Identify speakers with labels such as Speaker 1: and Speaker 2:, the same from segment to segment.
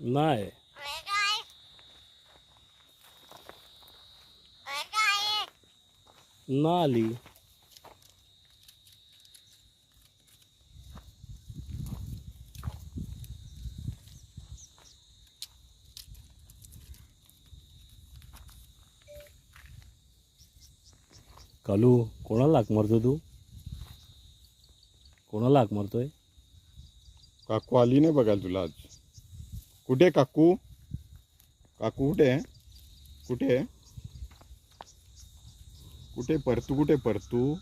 Speaker 1: नाही. ना आली. कालू कोणाला लाक मारतो तू? कोणाला लाक मारतोय?
Speaker 2: काकू आली नाही बघायला तुला आज. कुठे आहे काकू? काकू कुठे आहे? कुठे आहे? कुठे परतू? कुठे परतू?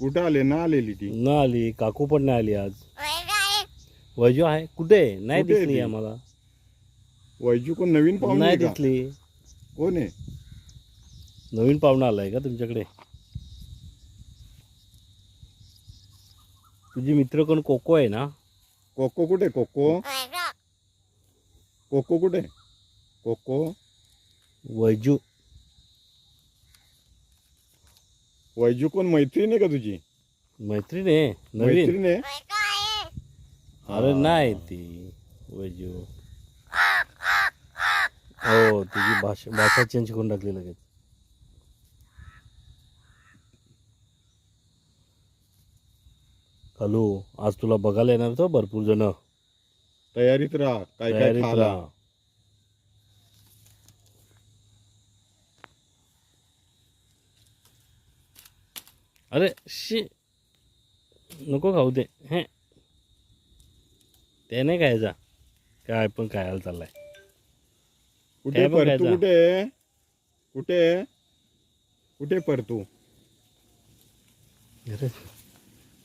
Speaker 2: कुठे आले? ना आलेली ती.
Speaker 1: न आली. काकू पण नाही आली आज. वैजू आहे? कुठे नाही
Speaker 2: कुठे आहे
Speaker 1: दिसली
Speaker 2: ती?
Speaker 1: आम्हाला.
Speaker 2: वैजू कोण नवीन पाहुणे
Speaker 1: नाही
Speaker 2: आहे का?
Speaker 1: दिसली.
Speaker 2: कोण आहे?
Speaker 1: नवीन पाहुणा आलाय का तुमच्याकडे? तुझी मित्र कोण? कोको आहे ना?
Speaker 2: कोको कुठे? कोको? कोको कुठे? कोको?
Speaker 1: वैजू.
Speaker 2: वैजू कोण? मैत्रीण आहे का तुझी?
Speaker 1: मैत्रीण आहे नवीन.
Speaker 2: मैत्रीण आहे?
Speaker 1: अरे नाही ती वैजू. हो तुझी भाषा भाषा चेंज करून टाकली लगेच. हॅलो आज तुला बघायला येणार होतं भरपूर जण.
Speaker 2: तयारीत राहा काय काय
Speaker 1: तयारीत
Speaker 2: खायला.
Speaker 1: राहा अरे शी नको खाऊ दे. हे. ते नाही खायचा. काय पण खायला चाललाय.
Speaker 2: कुठे
Speaker 1: काय
Speaker 2: परतू
Speaker 1: बघायचं?
Speaker 2: कुठे? कुठे? कुठे परतू
Speaker 1: अरे.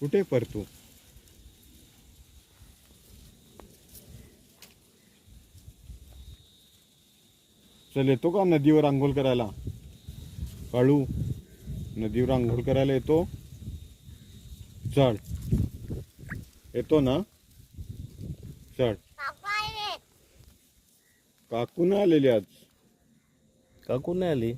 Speaker 2: कुठे परतू? चल येतो का नदीवर आंघोळ करायला? काळू नदीवर आंघोळ करायला येतो. चढ येतो ना? चढ काकू नाही आलेली आज.
Speaker 1: काकू नाही आली?